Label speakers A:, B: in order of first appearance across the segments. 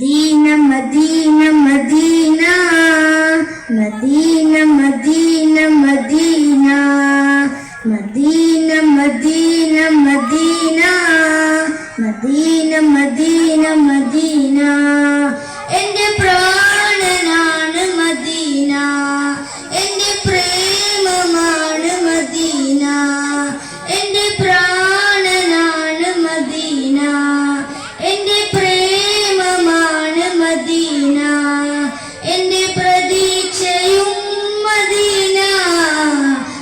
A: Medina Medina Medina Medina Medina Medina Medina Medina Medina Medina Medina Madina എന്റെ പ്രാണനാണ് മദീന എന്റെ പ്രേമമാണ് മദീന എന്റെ പ്രാണനാണ്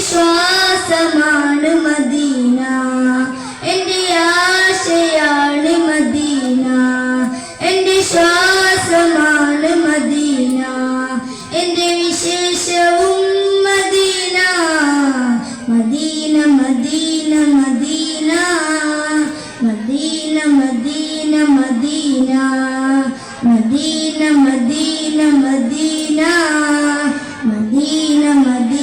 A: എന്റെ ശ്വാസമാണ് മദീന. എന്റെ ആശയാണ് മദീന. എന്റെ ശ്വാസമാണ് മദീന. എന്റെ വിശേഷവും Medina. Medina Medina Medina. Medina Medina Medina. Medina Medina Medina. Medina Medina.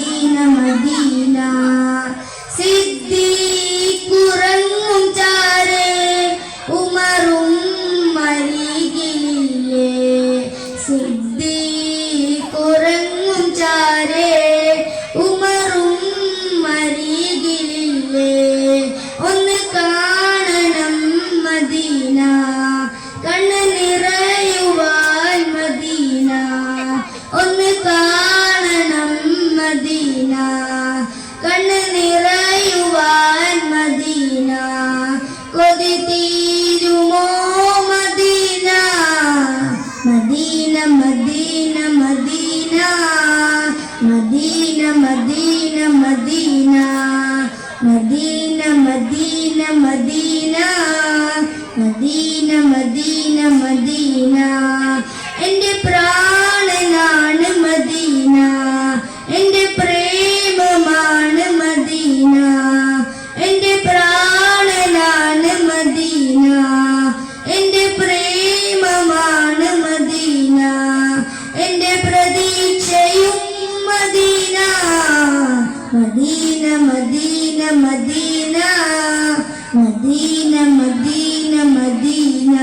A: மதீன Medina. மதீன மதீன Medina. மதீன மதீன Medina. Medina Medina Medina Medina Medina Medina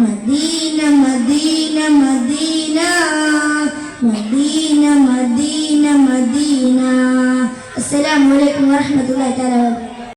A: Medina Medina Medina Medina Medina Madina അസ്സലാമു അലൈക്കും വറഹ്മത്തുള്ളാഹി തആല